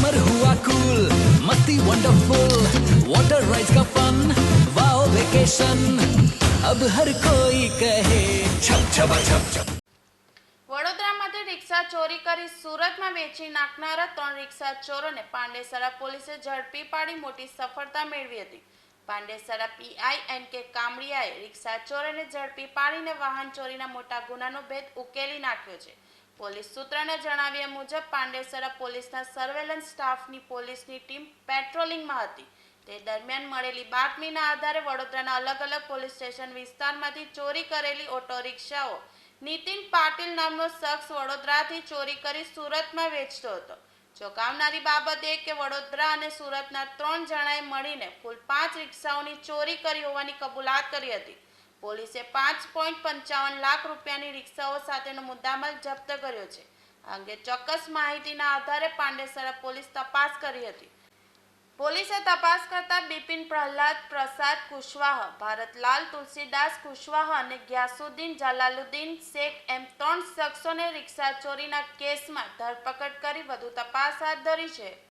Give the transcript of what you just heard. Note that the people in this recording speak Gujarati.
समर हुआ कूल मस्ती वंडरफुल वाटर राइड्स का फन वाओ वेकेशन अब हर कोई कहे छप छपा छप छप વડોદરામાંથી રિક્ષા ચોરી કરી સુરતમાં વેચી નાખનારા ત્રણ રિક્ષા ચોરોને પાંડેસરા પોલીસે ઝડપી પાડી મોટી સફળતા મેળવી હતી પાંડેસરા પીઆઈ એન કે કામડિયાએ રિક્ષા ચોરોને ઝડપી પાડીને વાહન ચોરીના મોટા ગુનાનો ભેદ ઉકેલી નાખ્યો છે પોલીસ સૂત્રને જણાવ્યા મુજબ પાંડેસરા પોલીસના સર્વેલન્સ સ્ટાફની પોલીસની ટીમ પેટ્રોલિંગમાં હતી. તે દરમિયાન મળેલી બાતમીના આધારે વડોદરાના અલગ અલગ પોલીસ સ્ટેશન વિસ્તારમાંથી ચોરી કરેલી ઓટો રિક્ષાઓ નીતિન પાટીલ નામનો શખ્સ વડોદરાથી ચોરી કરી સુરતમાં વેચતો હતો. ચોંકાવનારી બાબત એ કે વડોદરા અને સુરતના ત્રણ જણાએ મળીને કુલ પાંચ રિક્ષાઓની ચોરી કરી હોવાની કબૂલાત કરી હતી. પોલીસે પાંચ પોઈન્ટ પંચાવન લાખ રૂપિયાની રિક્ષાઓ સાથેનો મુદ્દામાલ જપ્ત કર્યો છે. અંગે ચોક્કસ માહિતીના આધારે પાંડેસરા પોલીસ તપાસ કરી હતી. પોલીસે તપાસ કરતા બિપિન પ્રહલાદ, પ્રસાદ કુશવાહ, ભારતલાલ તુલસીદાસ કુશવાહ અને ગ્યાસુદ્દીન જલાલુદ્દીન શેખ એમ ત્રણ શખ્સોને રિક્ષા ચોરીના કેસમાં ધરપકડ કરી વધુ તપાસ હાથ ધરી છે.